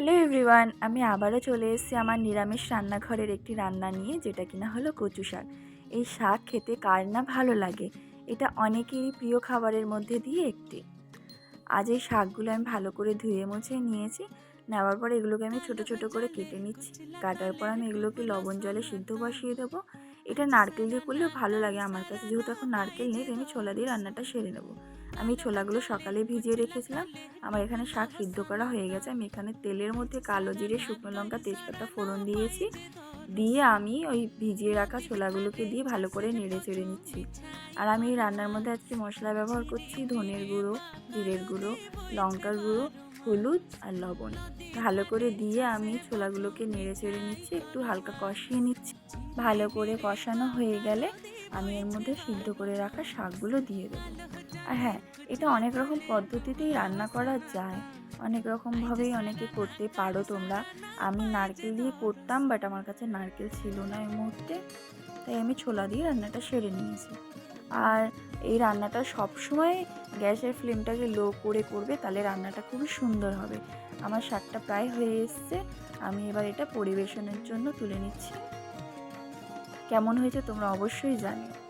Hello everyone, আমি আবারও চলে এসেছি আমার নিরামিষ রান্নাঘরের একটি রান্না নিয়ে, যেটা কিনা হলো কচু শাক। এই শাক খেতে কার না ভালো লাগে? এটা অনেকেরই প্রিয় খাবারের মধ্যে দিয়ে একটি। আজ এই শাকগুলো আমি ভালো করে ধুয়ে মুছে নিয়েছি। নেওয়ার পর এগুলোকে আমি ছোট ছোট করে কেটে নিচ্ছি। কাটার পর আমি এগুলোকে লবণ জলে সিদ্ধ বসিয়ে দেবো। এটা নারকেল দিয়ে করলেও ভালো লাগে আমার কাছে। যেহেতু এখন নারকেল নেই আমি ছোলা দিয়ে রান্নাটা সেরে নেব। আমি ছোলাগুলো সকালে ভিজিয়ে রেখেছিলাম। আমার এখানে শাক সিদ্ধ করা হয়ে গেছে। আমি এখানে তেলের মধ্যে কালো জিরে, শুকনো লঙ্কা, তেজপাতা, ফোড়ন দিয়েছি। দিয়ে আমি ওই ভিজিয়ে রাখা ছোলাগুলোকে দিয়ে ভালো করে নেড়ে চেড়ে নিচ্ছি। আর আমি রান্নার মধ্যে আজকে মশলা ব্যবহার করছি ধনের গুঁড়ো, জিরের গুঁড়ো, লঙ্কার গুঁড়ো হলুদ আর লবণ। ভালো করে দিয়ে আমি ছোলাগুলোকে নেড়ে চেড়ে নিচ্ছি, একটু হালকা কষিয়ে নিচ্ছি। ভালো করে কষানো হয়ে গেলে আমি এর মধ্যে সিদ্ধ করে রাখা শাকগুলো দিয়ে দেবো। আর হ্যাঁ এটা অনেক রকম পদ্ধতিতেই রান্না করা যায়। অনেক রকমভাবেই অনেকে করতে পারো তোমরা। আমি নারকেল দিয়ে করতাম, বাট আমার কাছে নারকেল ছিল না এই মুহূর্তে। তাই আমি ছোলা দিয়ে রান্নাটা সেরে নিয়েছি। আর এই রান্নাটা সবসময় গ্যাসের ফ্লেমটাকে লো করে করবে, তাহলে রান্নাটা খুবই সুন্দর হবে। আমার শাকটা প্রায় হয়ে এসছে। আমি এবার এটা পরিবেশনের জন্য তুলে নিচ্ছি। কেমন হয়েছে তোমরা অবশ্যই জানিও।